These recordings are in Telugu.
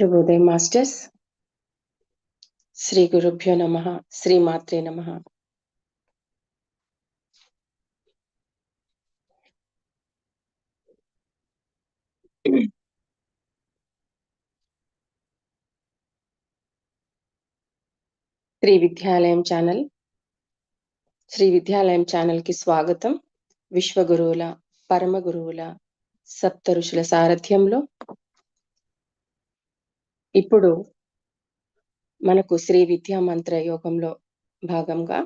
శుభోదయం మాస్టర్స్ శ్రీ గురుభ్యో నమ శ్రీ మాత్రే నమ. శ్రీ విద్యాలయం ఛానల్ శ్రీ విద్యాలయం ఛానల్కి స్వాగతం. విశ్వగురువుల పరమ గురువుల సప్త ఋషుల సారథ్యంలో ఇప్పుడు మనకు శ్రీ విద్యా మంత్ర యోగంలో భాగంగా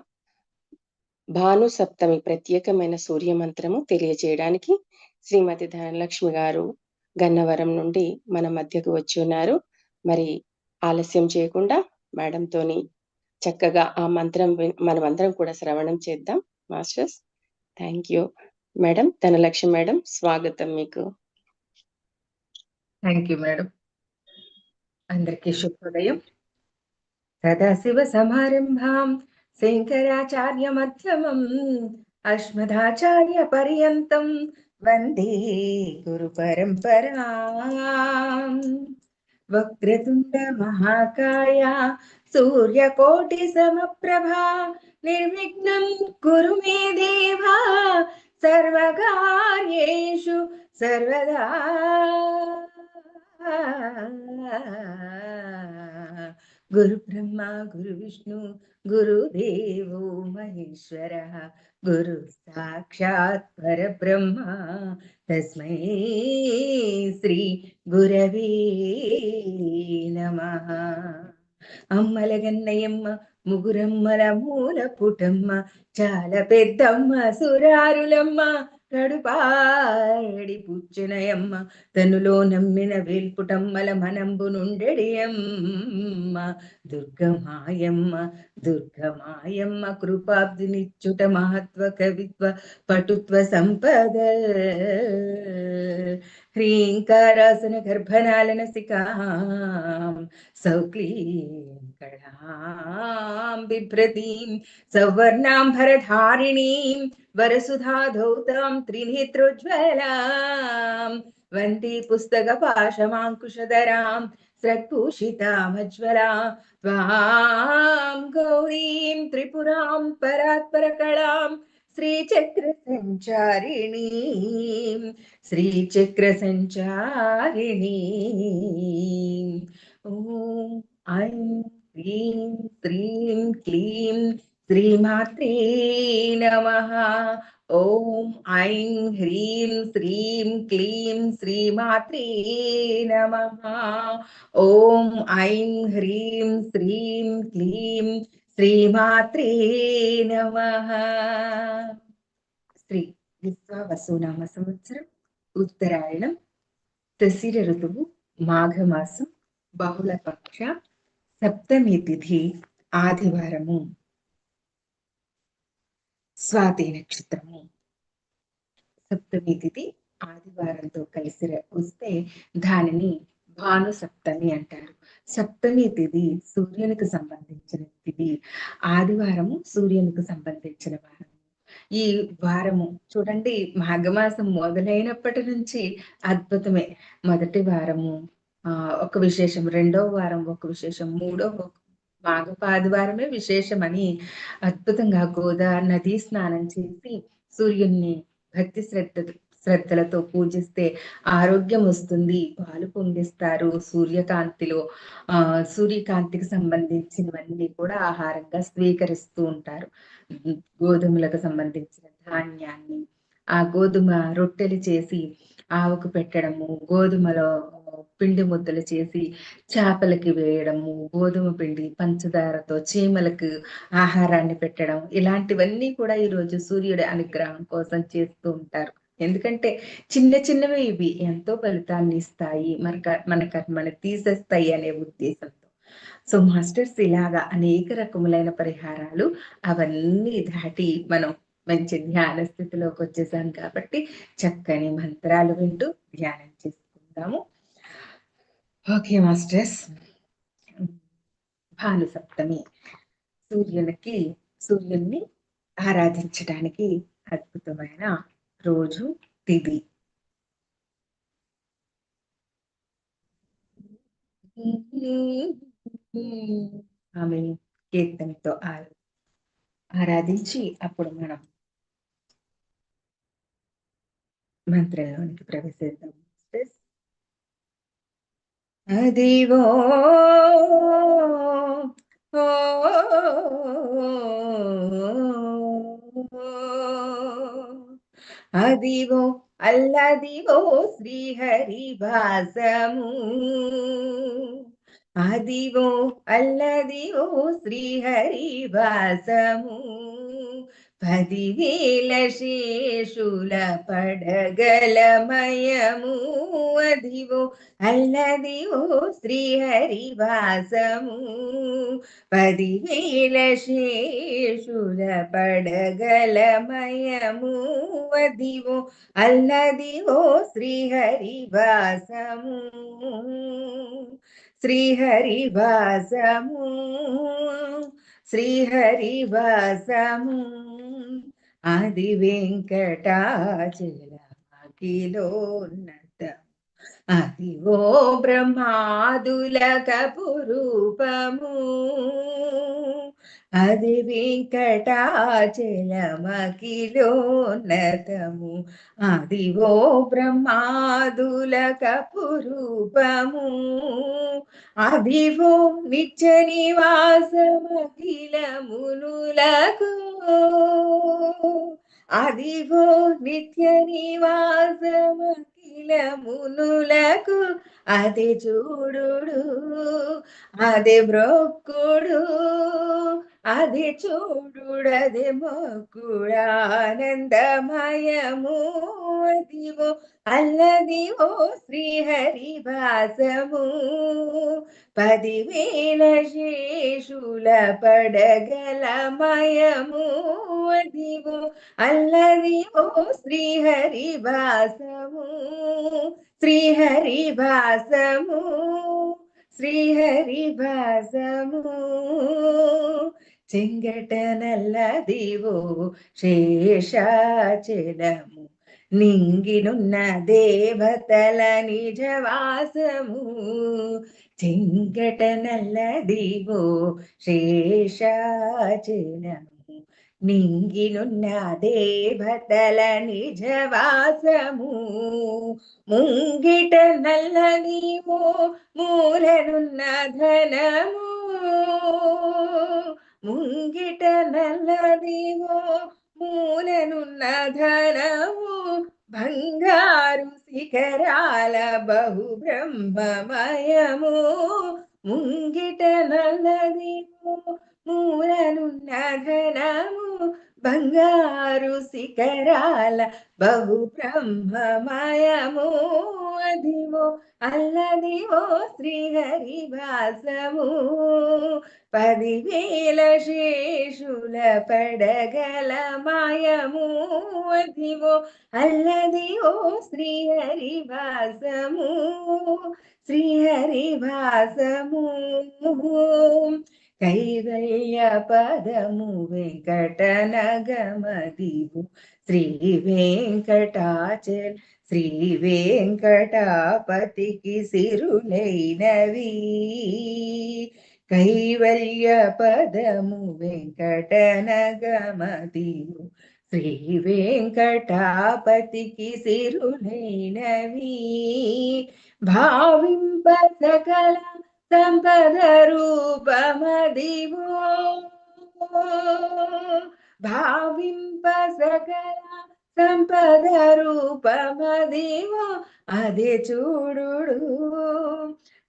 భాను సప్తమి ప్రత్యేకమైన సూర్య మంత్రము తెలియజేయడానికి శ్రీమతి ధనలక్ష్మి గారు గన్నవరం నుండి మన మధ్యకు వచ్చి ఉన్నారు. మరి ఆలస్యం చేయకుండా మేడంతోని చక్కగా ఆ మంత్రం మనమందరం కూడా శ్రవణం చేద్దాం. Masters thank you. Madam Dhanalakshmi madam స్వాగతం మీకు. Thank you madam. అందరికీ శుభోదయం. సదాశివ సమారంభాం శంకరాచార్య మధ్యమం అస్మదాచార్య పర్యంతం వందే గురు పరంపరా. వక్రతుండ మహాకాయ సూర్యకోటి సమప్రభా నిర్విఘ్నం కురు మే దేవా సర్వకార్యేషు సర్వదా. గురు బ్రహ్మ గురు విష్ణు గురుదేవో మహేశ్వర గురు సాక్షాత్ పరబ్రహ్మ. తస్మై శ్రీ గురవే నమ. అమ్మల గన్నయమ్మ ముగురమ్మల మూల పుటమ్మ చాలా పెద్దమ్మ సురారులమ్మ గడుపాడి పుచ్చునయమ్మ తనులో నమ్మిన వేల్పుటమ్మల మనంబు నుండెడియమ్మ దుర్గమాయమ్మ దుర్గమాయమ్మ కృపాబ్దినిచ్చుట మహత్వ కవిత్వ పటుత్వ సంపద. ह्रीङ्कारसनगर्भनालनसिका सौक्लीं कला बिभ्रतीं सौवर्णाम्भरधारिणीं वरसुधाधौतां त्रिनेत्रोज्ज्वलां धौतां त्रिनेत्रोज्वलां पुस्तकपाशमाङ्कुशधरां स्रक्पूषितामज्वलां त्वां गौरीं त्रिपुरां परात्परकलाम् గౌరీం త్రిపురాం పరాత్పరకళాం శ్రీచక్ర సంచారిణీం శ్రీచక్ర సంచారిణీ ఓం ఐం హ్రీం శ్రీం క్లీం శ్రీమాత్రే నమః ఓం ఐం హ్రీం శ్రీం క్లీం శ్రీమాత్రే నమః ఓం ఐం హ్రీం శ్రీం క్లీం శ్రీమాత్రే నమ. శ్రీ విశ్వావసునామ సంవత్సరం ఉత్తరాయణం తసిర ఋతువు మాఘమాసం బహుళపక్ష సప్తమి తిథి ఆదివారము. స్వాతి నక్షత్రము. సప్తమి తిథి ఆదివారంతో కలిసి వస్తే దానిని భాను సప్తమి అంటారు. సప్తమి తిథి సూర్యునికి సంబంధించిన తిథి ఆదివారము సూర్యునికి సంబంధించిన వారం. ఈ వారము చూడండి మాఘమాసం మొదలైనప్పటి నుంచి అద్భుతమే. మొదటి వారము ఆ ఒక విశేషం. రెండవ వారం ఒక విశేషం. మూడవ మాఘపాదివారమే విశేషమని అద్భుతంగా గోదా నదీ స్నానం చేసి సూర్యుణ్ణి భక్తి శ్రద్ధ శ్రద్ధలతో పూజిస్తే ఆరోగ్యం వస్తుంది. పాలు పొంగిస్తారు సూర్యకాంతిలో ఆ సూర్యకాంతికి సంబంధించినవన్నీ కూడా ఆహారంగా స్వీకరిస్తూ ఉంటారు. గోధుమలకు సంబంధించిన ధాన్యాన్ని ఆ గోధుమ రొట్టెలు చేసి ఆవుకు పెట్టడము గోధుమలో పిండి ముద్దలు చేసి చేపలకి వేయడము గోధుమ పిండి పంచదారతో చీమలకు ఆహారాన్ని పెట్టడం ఇలాంటివన్నీ కూడా ఈ రోజు సూర్యుడి అనుగ్రహం కోసం చేస్తూ ఉంటారు. ఎందుకంటే చిన్న చిన్నవి ఇవి ఎంతో ఫలితాన్ని ఇస్తాయి మన మన కర్మని తీసేస్తాయి అనే ఉద్దేశంతో. సో మాస్టర్స్ ఇలాగా అనేక రకములైన పరిహారాలు అవన్నీ దాటి మనం మంచి ధ్యాన స్థితిలోకి వచ్చేసాం కాబట్టి చక్కని మంత్రాలు వింటూ ధ్యానం చేసుకుందాము. Okay masters. భాను సప్తమి సూర్యునికి సూర్యున్ని ఆరాధించడానికి అద్భుతమైన రోజు తిది. ఆమె కీర్తనతో ఆరాధించి అప్పుడు మనం మంత్రంలోనికి ప్రవేశిద్దాం. అదివో ఓ అదివో అల్లదివో శ్రీహరి భాసము అదివో అల్లదివో శ్రీహరి భాసము పదివేల శేషుల పడగలమయము అదివో అల్లదివో శ్రీహరి వాసము పదివేల శేషుల పడగలమయము అదివో అల్లదివో శ్రీహరి వాసము శ్రీహరి వాసము శ్రీహరి వాసము ఆది వెంకటాచల అఖిలోన్నత అది ఓ బ్రహ్మాదుల కపురూపము. అది వెంకటాచలమకిలోన్నతము అది ఓ బ్రహ్మాదుల కపురూపము అదివో నిత్య నివాసమఖిల మునులకు అదివో నిత్య నివాసమఖిల నీలమునులకు అది చూడు అది బ్రొక్కుడు అది చూడుడది మొక్కుడానందమయము. అదివో అల్లదివో శ్రీహరి భాసము పదివేల శేషుల పడగల మయము అదివో అల్లదివో శ్రీహరి భాసము శ్రీహరి భాసము శ్రీహరి భాసము చెంగట నల్లదివో శేషాచలము నింగినున్న దేవతల నిజవాసము చెంగట నల్లదివో శేషాచలము దేవతల నిజవాసము ముంగిట నల్లనివో మూలనున్న ధనము ముంగిట నల్లదివో మూలనున్న ధనము బంగారు శిఖరాల బహు బ్రహ్మమయము ముంగిట నల్లదివో మూలనున్న ధనము బంగారు శిఖరాల బహు బ్రహ్మమయము అదివో అల్లదివో శ్రీహరి వాసము పదివేల శేషుల పడగల మాయము అదివో అల్లదివో శ్రీహరి వాసము శ్రీహరి వాసము కైవల్య పదము వెంకటనగమదివు. శ్రీ వెంకటాచల్ శ్రీ వెంకటాపతికి సిరులైనవి. కైవల్య పదము వెంకటనగమదివు. శ్రీ వెంకటాపతికి సిరులైనవి. భావింప సకల సంపద రూపమదివో. భావింప సకల సంపద రూపమదివో. అది చూడు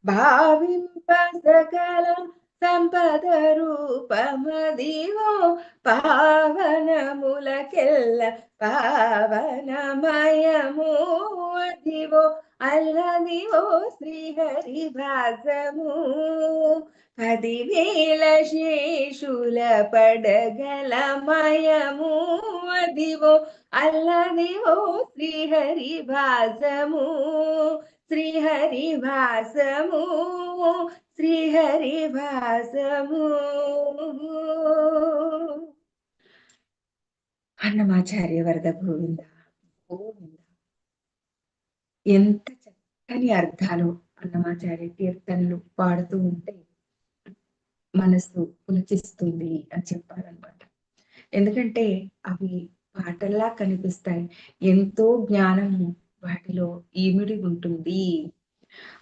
భావింప సకల సంపద రూపమదివో. పావనములకెల్ల పావనమయము అదివో అల్లని ఓ శ్రీహరి భాసము పదివేల శేషుల పడగల మయము. అదివో ఓ శ్రీహరి భాసము శ్రీహరి భాసము శ్రీహరి భాసము అన్నమాచార్య వరద గోవింద. గోవింద. ఎంత చక్కని అర్థాలు అన్నమాచార్య కీర్తనలు పాడుతూ ఉంటే మనసు పులచిస్తుంది అని చెప్పారనమాట ఎందుకంటే అవి పాటల్లా కనిపిస్తాయి. ఎంతో జ్ఞానము వాటిలో ఈమిడి ఉంటుంది.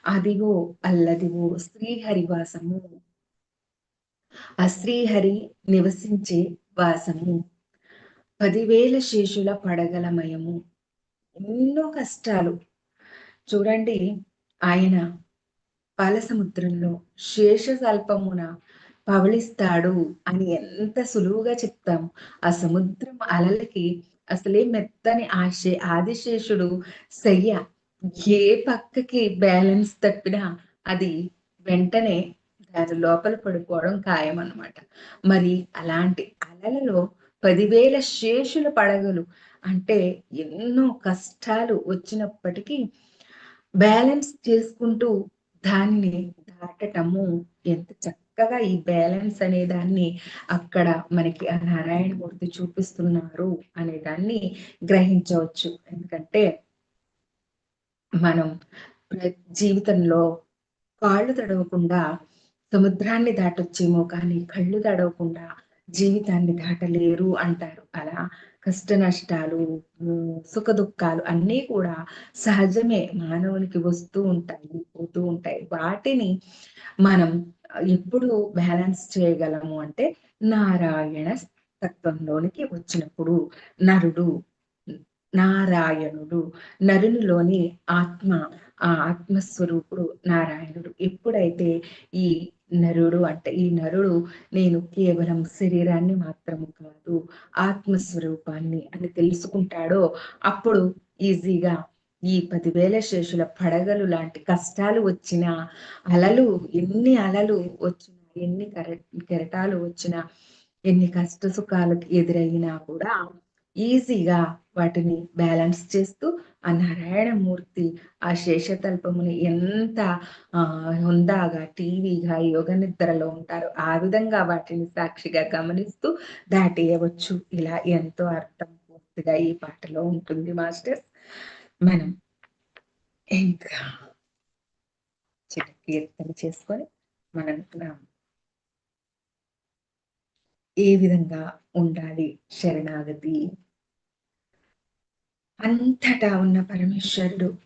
అదిగో అల్లదిగో శ్రీహరి వాసము ఆ శ్రీహరి నివసించే వాసము. పదివేల శేషుల పడగలమయము ఎన్నో కష్టాలు చూడండి ఆయన పాలసముద్రంలో శేషసల్పమున పవళిస్తాడు అని ఎంత సులువుగా చెప్తాం ఆ సముద్రం అలలకి అసలే మెత్తని ఆశే ఆదిశేషుడు శయ్య ఏ పక్కకి బ్యాలెన్స్ తప్పినా అది వెంటనే దాని లోపల పడిపోవడం ఖాయం అనమాట మరి అలాంటి అలలలో పదివేల శేషుల పడగలు అంటే ఎన్నో కష్టాలు వచ్చినప్పటికీ బ్యాలెన్స్ చేసుకుంటూ దాన్ని దాటటము ఎంత చక్కగా ఈ బ్యాలెన్స్ అనే దాన్ని అక్కడ మనకి ఆ నారాయణమూర్తి చూపిస్తున్నారు అనే దాన్ని గ్రహించవచ్చు. ఎందుకంటే మనం జీవితంలో కాళ్ళు తడవకుండా సముద్రాన్ని దాటొచ్చేమో కానీ కళ్ళు తడవకుండా జీవితాన్ని దాటలేరు అంటారు అలా కష్ట నష్టాలు సుఖ దుఃఖాలు అన్నీ కూడా సహజమే మానవునికి వస్తూ ఉంటాయి పోతూ ఉంటాయి. వాటిని మనం ఎప్పుడు బ్యాలెన్స్ చేయగలము అంటే నారాయణ తత్వంలోనికి వచ్చినప్పుడు. నరుడు నారాయణుడు నరునిలోని ఆత్మ ఆ ఆత్మస్వరూపుడు నారాయణుడు. ఎప్పుడైతే ఈ నరుడు అంటే ఈ నరుడు నేను కేవలం శరీరాన్ని మాత్రము కాదు ఆత్మస్వరూపాన్ని అని తెలుసుకుంటాడో అప్పుడు ఈజీగా ఈ పదివేల శేషుల పడగలు లాంటి కష్టాలు వచ్చిన అలలు ఎన్ని అలలు వచ్చినా ఎన్ని కెరటాలు వచ్చినా ఎన్ని కష్ట సుఖాలకు ఎదురైనా కూడా ఈజీగా వాటిని బ్యాలెన్స్ చేస్తూ ఆ నారాయణమూర్తి ఆ శేషతల్పముని ఎంత హుందాగా టీవీగా యోగ నిద్రలో ఉంటారు ఆ విధంగా వాటిని సాక్షిగా గమనిస్తూ దాటేయవచ్చు. ఇలా ఎంతో అర్థం పూర్తిగా ఈ పాటలో ఉంటుంది మాస్టర్స్. మనం ఇంకా చిన్న కీర్తన చేసుకొని మనం ఏ విధంగా ఉండాలి శరణాగతి? అంతటా ఉన్న పరమేశ్వరుడు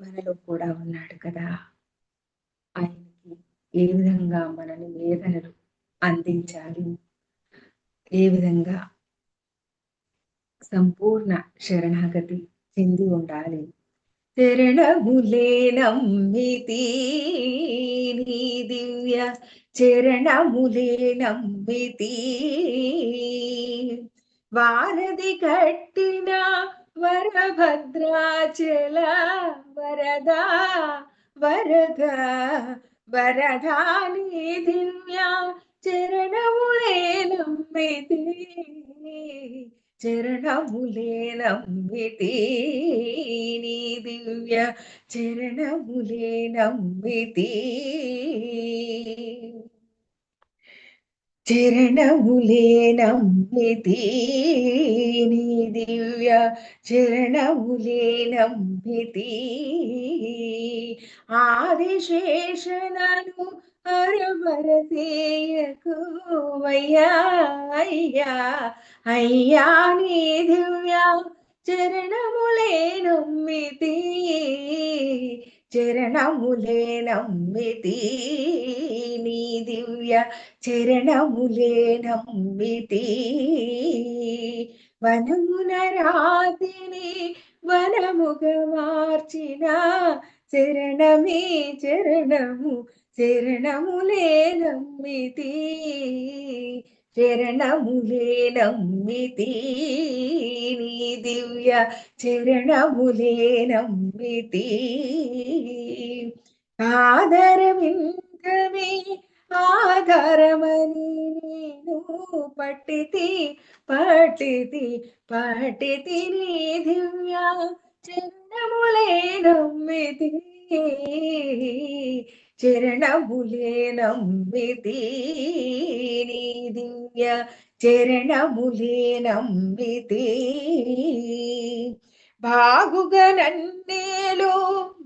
మనలో కూడా ఉన్నాడు కదా. ఆయనకి ఏ విధంగా మనని వేదనలు అందించాలి? ఏ విధంగా సంపూర్ణ శరణాగతి చెంది ఉండాలి? చరణములే నమ్మితి నీ దివ్య చరణములే నమ్మితి వారధి కట్టిన వరభద్రాచల వరదా వరద వరదాని దివ్య చరణములే నమ్మితి చరణములేనమ్మితి నీ దివ్య చరణములే నమ్మితి దివ్య చరణములే ఆదిశేషనను అరవరసేయకు అయ్యా అయ్యా అయ్యా నీ దివ్య చరణములే చరణములే నమ్మితి నీ దివ్య చరణములే నమ్మితి. వనమున రాతిని వనముగ మార్చిన చరణమే చరణము చరణములే నమ్మితి. చరణములే నమ్మితి నీ దివ్య చరణములే నమ్మితి ఆదరవిందమే ఆధారమని నేను పట్టితి పట్టితి పట్టితి నీ దివ్య చరణములే నమ్మితి చరణములే దివ్య చరణములే నమ్మితి బాగుగా నన్నేలో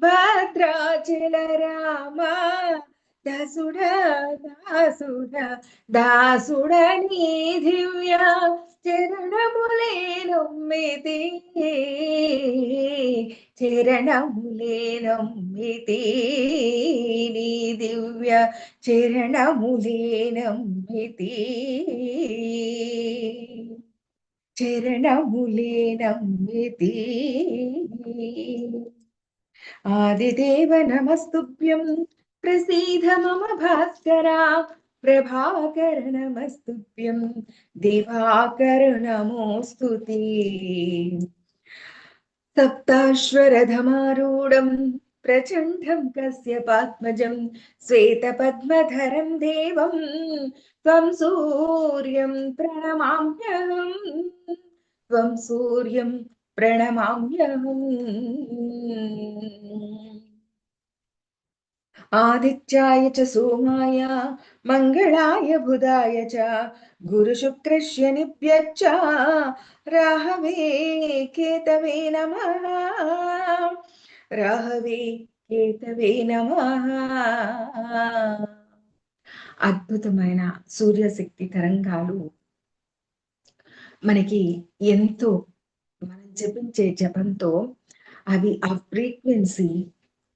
భద్రాచల రామ దాసుడ దాసుడ దాసుడ నీ దివ్య చరణములే నమ్మితి చరణములే నమ్మితి నీ దివ్య చరణములే నమ్మితి చరణములే నమ్మితి ఆదిదేవ प्रभाकरणमस्तुभ्यं दिवाकरणमोऽस्तु ते सप्ताश्वरधमारूढं प्रचण्डं कश्यपात्मजं श्वेतपद्मधरं देवं त्वं सूर्यं प्रणमाम्यहं, त्वं सूर्यं प्रणमाम्यहम् आदित्याय च सोमाय సూర్యం చ గురు మంగళాయ బుధాయ చ గురుశుక్రశనిభ్యశ్చ రాహవే కేతవే నమ. రాహవే కేతవే నమ. అద్భుతమైన సూర్యశక్తి తరంగాలు మనకి ఎంతో మనం జపించే జపంతో అవి ఆ ఫ్రీక్వెన్సీ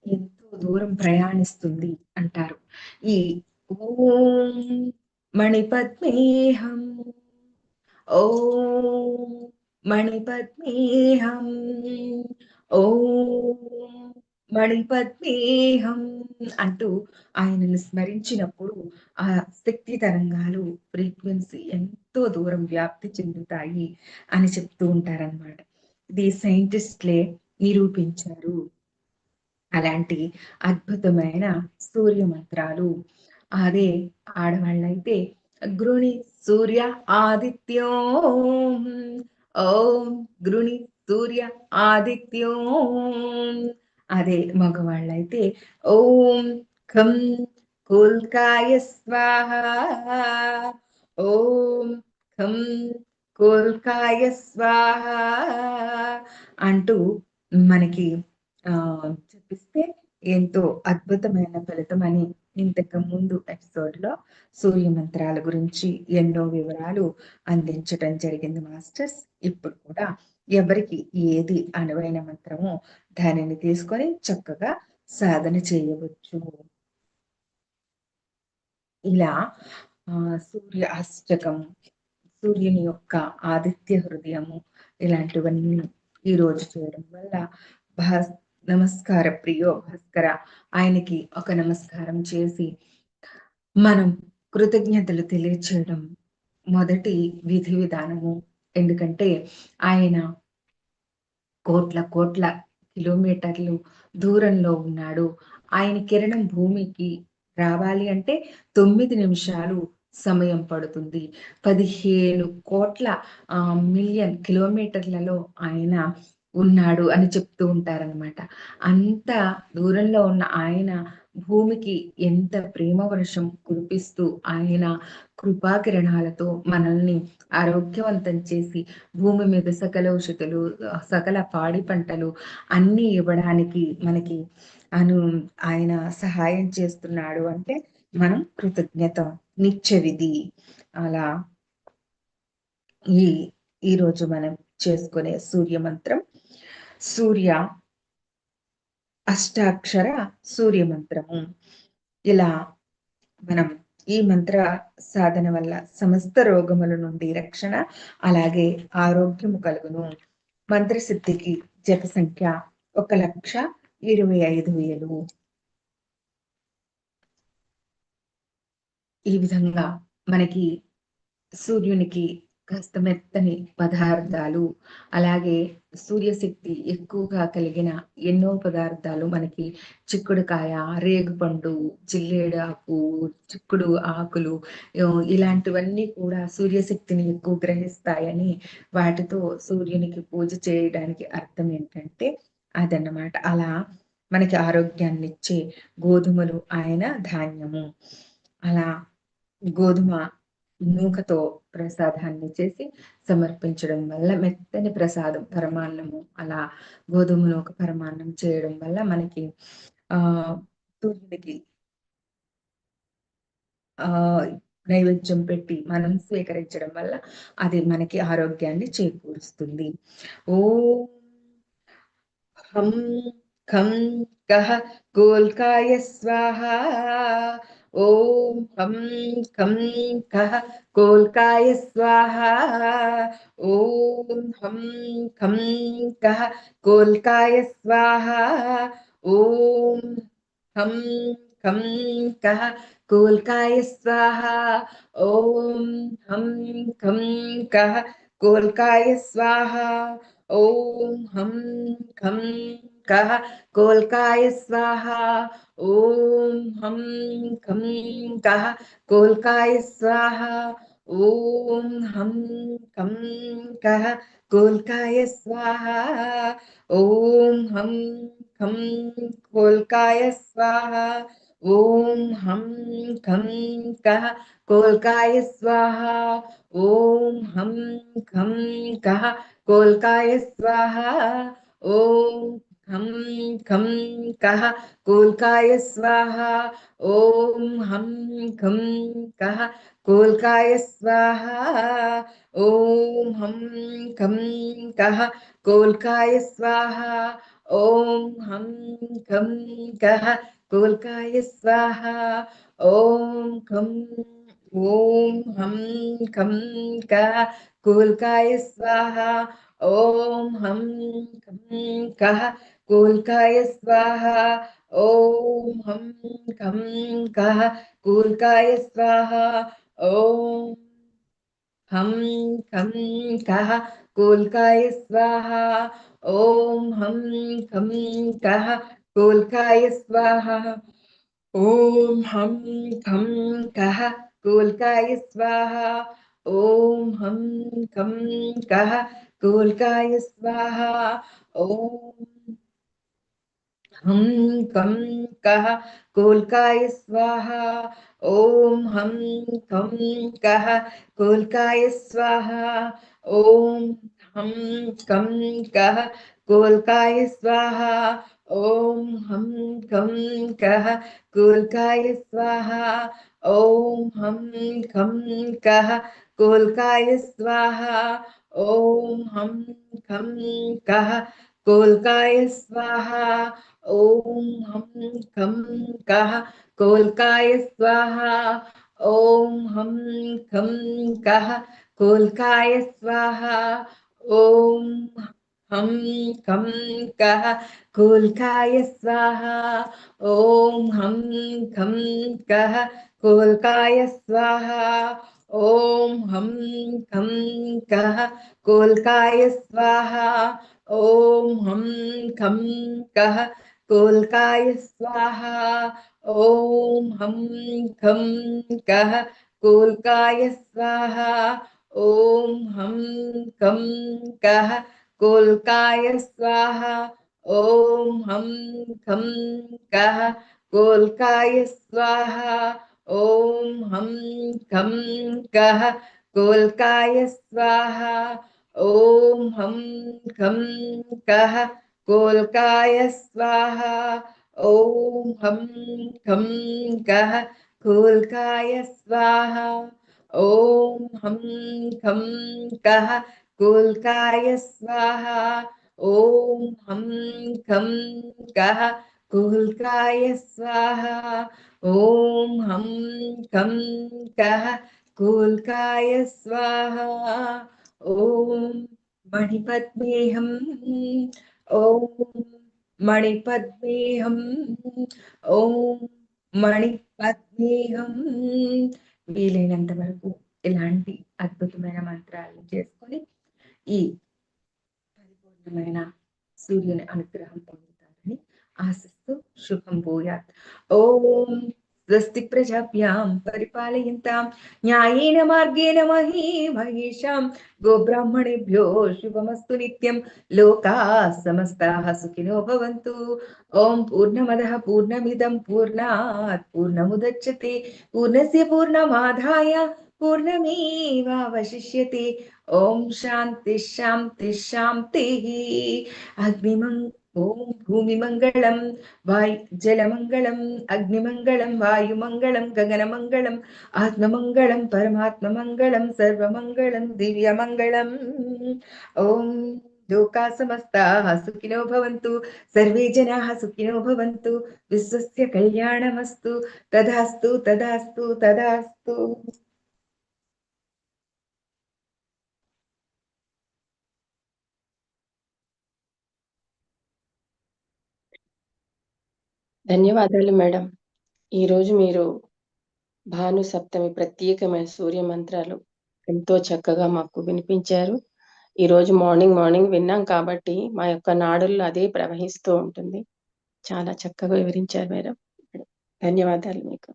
ఎంతో దూరం ప్రయాణిస్తుంది అంటారు. ఈ ఓం మణిపద్మేహం ఓం మణిపద్మేహం ఓం మణిపద్మేహం అంటూ ఆయనను స్మరించినప్పుడు ఆ శక్తి తరంగాలు ఫ్రీక్వెన్సీ ఎంతో దూరం వ్యాప్తి చెందుతాయి అని చెప్తూ ఉంటారన్నమాట. ఇది సైంటిస్ట్లే నిరూపించారు. అలాంటి అద్భుతమైన సూర్య మంత్రాలు అదే ఆడవాళ్ళైతే గృణి సూర్య ఆదిత్యం. ఓం గృణి సూర్య ఆదిత్యం. అదే మగవాళ్ళైతే ఓం ఖం కోల్కాయ స్వాహ. ఓం ఖం కోల్కాయ స్వాహ. అంటూ మనకి ఆ చెప్పిస్తే ఎంతో అద్భుతమైన ఫలితం అని ఇంతకు ముందు ఎపిసోడ్లో సూర్య మంత్రాల గురించి ఎన్నో వివరాలు అందించటం జరిగింది మాస్టర్స్. ఇప్పుడు కూడా ఎవరికి ఏది అనువైన మంత్రమో దానిని తీసుకొని చక్కగా సాధన చేయవచ్చు. ఇలా ఆ సూర్య అష్టకం సూర్యుని యొక్క ఆదిత్య హృదయము ఇలాంటివన్నీ ఈ రోజు చేయడం వల్ల నమస్కార ప్రియో భాస్కర. ఆయనకి ఒక నమస్కారం చేసి మనం కృతజ్ఞతలు తెలియచేయడం మొదటి విధి విధానము. ఎందుకంటే ఆయన కోట్ల కోట్ల కిలోమీటర్లు దూరంలో ఉన్నాడు. ఆయన కిరణం భూమికి రావాలి అంటే తొమ్మిది నిమిషాలు సమయం పడుతుంది. పదిహేను కోట్ల మిలియన్ కిలోమీటర్లలో ఆయన ఉన్నాడు అని చెప్తూ ఉంటారనమాట అంత దూరంలో ఉన్న ఆయన భూమికి ఎంత ప్రేమ వర్షం కురిపిస్తూ ఆయన కృపాకిరణాలతో మనల్ని ఆరోగ్యవంతం చేసి భూమి మీద సకల ఔషధులు సకల పాడి పంటలు అన్నీ ఇవ్వడానికి మనకి అను ఆయన సహాయం చేస్తున్నాడు అంటే మనం కృతజ్ఞత నిత్య విధి అలా ఈ ఈరోజు మనం చేసుకునే సూర్య మంత్రం సూర్య అష్టాక్షర సూర్య మంత్రము. ఇలా మనం ఈ మంత్ర సాధన వల్ల సమస్త రోగముల నుండి రక్షణ అలాగే ఆరోగ్యము కలుగును. మంత్రసిద్ధికి జత సంఖ్య ఒక లక్ష ఇరవై ఐదు వేలు. ఈ విధంగా మనకి సూర్యునికి కాస్త మెత్తని పదార్థాలు అలాగే సూర్యశక్తి ఎక్కువగా కలిగిన ఎన్నో పదార్థాలు మనకి చిక్కుడుకాయ రేగుపండు జిల్లేడు ఆకు చిక్కుడు ఆకులు ఇలాంటివన్నీ కూడా సూర్యశక్తిని ఎక్కువ గ్రహిస్తాయని వాటితో సూర్యునికి పూజ చేయడానికి అర్థం ఏంటంటే అదన్నమాట. అలా మనకి ఆరోగ్యాన్ని ఇచ్చే గోధుమలు ఆయన ధాన్యము. అలా గోధుమ నూకతో ప్రసాదాన్ని చేసి సమర్పించడం వల్ల మెత్తని ప్రసాదం పరమాన్నము అలా గోధుమను ఒక పరమాన్నం చేయడం వల్ల మనకి ఆ సూర్యుడికి ఆ నైవేద్యం పెట్టి మనం స్వీకరించడం వల్ల అది మనకి ఆరోగ్యాన్ని చేకూరుస్తుంది. ఓం హం ఖం కహ కోల్కాయ స్వాహ ॐ कं कं, कः, कोल्काय स्वाहा। ॐ हं खं कः, कोल्काय स्वाहा। ॐ हं खं कः, कोल्काय स्वाहा। ॐ हं खं कः, कोल्काय स्वाहा। ॐ हं खं कः कोल्काय स्वाहा? ओम हम खम कह कोलकाय स्वाहा? ओम हम खम कह कोलकाय स्वाहा? ओम हम खम कोलकाय स्वाहा? ओम हम खम कह कोलकाय स्वाहा? ओम हम खम कह कोलकाय स्वाहा? ओम हम खम कह कोलकाय स्वाहा ओम हम खम कह कोलकाय स्वाहा ओम हम खम कह कोलकाय स्वाहा ओम हम खम कह कोलकाय स्वाहा ओम खम ओम हम खम कह कोलकाय स्वाहा ओम हम खं, कः कोल्काय स्वाहा ॐ हं खं कः कोल्काय स्वाहा ॐ हं खं कः कोल्काय स्वाहा ॐ हं खं कः कोल्काय स्वाहा ॐ हं खं कः कोल्काय स्वाहा ॐ हं खं कः कोल्काय स्वाहा, ओम हम कम कह कोलकाय स्वाहा ओम हम कम कह कोलकाय स्वाहा ओम हम कम कह कोलकाय स्वाहा ओम हम कम कह कोलकाय स्वाहा ओम हम कम कह कोलकाय स्वाहा ओम हम कम कह कोलकाय स्वाहा ओम हम खम कह कोलकाय स्वाहा। ओम हम खम कह कोलकाय स्वाहा। ओम हम खम कह कोलकाय स्वाहा। ओम हम खम कह कोलकाय स्वाहा। ओम हम खम कह कोलकाय स्वाहा। ओम हम खम कह कोलकाय स्वाहा ओम हम खम कह कोलकाय स्वाहा ओम हम खम कह कोलकाय स्वाहा ओम हम खम कह कोलकाय स्वाहा ओम हम खम कह कोलकाय स्वाहा ओम हम खम कह कोलकाय स्वाहा ओम हम खं कह कोलकाय स्वाहा ओम हम खं कह कोलकाय स्वाहा ओम हम खं कह कुल्काय स्वाहा ओम हम खं कह कुल्काय स्वाहा ओम मणिपद्मे हम ఓం మణిపద్మేహం ఓం మణిపద్మేహం. వీలైనంత వరకు ఇలాంటి అద్భుతమైన మంత్రాలు చేసుకొని ఈ పరిపూర్ణమైన సూర్యుని అనుగ్రహం పొందుతారని ఆశిస్తూ శుభం భూయాత్. ఓం स्वस्ति प्रजाभ्यां परिपालयन्तां न्यायेन मार्गेण मही महेशां गोब्राह्मणेभ्यो शुभमस्तु नित्यं लोकाः समस्ताः सुखिनो भवन्तु ॐ पूर्णमदः पूर्णमिदं पूर्णात् पूर्णमुदच्छते पूर्णस्य पूर्णमाधाय पूर्णमेवावशिष्यते ॐ शान्तिः शान्तिः शान्तिः अग्निमङ्ग ॐ भूमिमङ्गलं वाय्, जलमङ्गलम् अग्निमङ्गलं वायुमङ्गलं गगनमङ्गलम् आत्ममङ्गलं परमात्ममङ्गलं सर्वमङ्गलं दिव्यमङ्गलम्। ॐ लोका समस्ताः सुखिनो भवन्तु, सर्वे जनाः सुखिनो भवन्तु, विश्वस्य कल्याणमस्तु, तदास्तु तदास्तु तदास्तु। ధన్యవాదాలు మేడం. ఈరోజు మీరు భాను సప్తమి ప్రత్యేకమైన సూర్య మంత్రాలు ఎంతో చక్కగా మాకు వినిపించారు. ఈరోజు మార్నింగ్, మార్నింగ్ విన్నాం కాబట్టి మా యొక్క నాడుల్లో అదే ప్రవహిస్తూ ఉంటుంది. చాలా చక్కగా వివరించారు మేడం. ధన్యవాదాలు మీకు.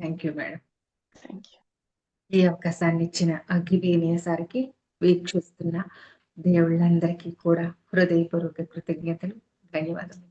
Thank you madam. Thank you. ఈ అవకాశాన్ని ఇచ్చిన అగ్గివేణి సారికి వీక్షిస్తున్న దేవుళ్ళందరికీ కూడా హృదయపూర్వక కృతజ్ఞతలు ధన్యవాదాలు